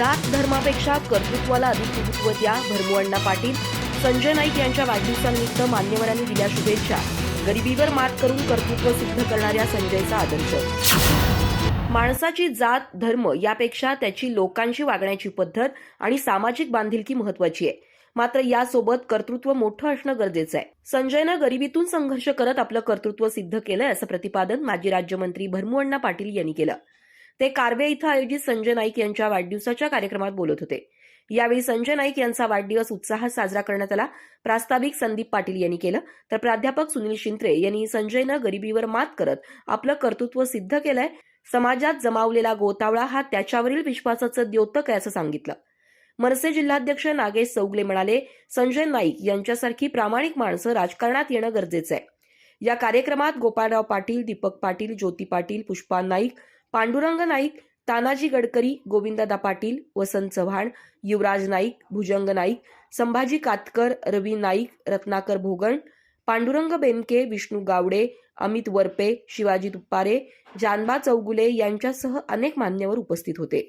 जात धर्मापेक्षा कर्तृत्वाला अधिक महत्त्व द्या भरमुअण्णा पाटील. संजय नाईक यांच्या वाढदिवसानिमित्त मान्यवरांनी दिल्या शुभेच्छा. गरिबीवर मात करून कर्तृत्व सिद्ध करणाऱ्या संजयचा आदर्श. माणसाची जात धर्म यापेक्षा त्याची लोकांशी वागण्याची पद्धत आणि सामाजिक बांधिलकी महत्वाची आहे. मात्र यासोबत कर्तृत्व मोठं असणं गरजेचं आहे. संजयनं गरिबीतून संघर्ष करत आपलं कर्तृत्व सिद्ध केलंय असं प्रतिपादन माजी राज्यमंत्री भरमुअण्णा पाटील यांनी केलं. ते कार्वे इथं आयोजित संजय नाईक यांच्या वाढदिवसाच्या कार्यक्रमात बोलत होते. यावेळी संजय नाईक यांचा वाढदिवस उत्साहात साजरा करण्यात आला. प्रास्ताविक संदीप पाटील यांनी केलं. तर प्राध्यापक सुनील शिंत्रे यांनी संजयनं गरिबीवर मात करत आपलं कर्तृत्व सिद्ध केलंय. समाजात जमावलेला गोतावळा हा त्याच्यावरील विश्वासाचं द्योतक आहे असं सांगितलं. मनसे जिल्हाध्यक्ष नागेश चौगले म्हणाले संजय नाईक यांच्यासारखी प्रामाणिक माणसं राजकारणात येणं गरजेचं आहे. या कार्यक्रमात गोपाळराव पाटील दीपक पाटील ज्योती पाटील पुष्पा नाईक पांडुरंग नाईक तानाजी गडकरी गोविंददा पाटील वसंत चव्हाण युवराज नाईक भुजंग नाईक संभाजी कातकर रवी नाईक रत्नाकर भोगण पांडुरंग बेनके विष्णू गावडे अमित वरपे शिवाजी तुप्पारे जानबा चौगुले यांच्यासह अनेक मान्यवर उपस्थित होते.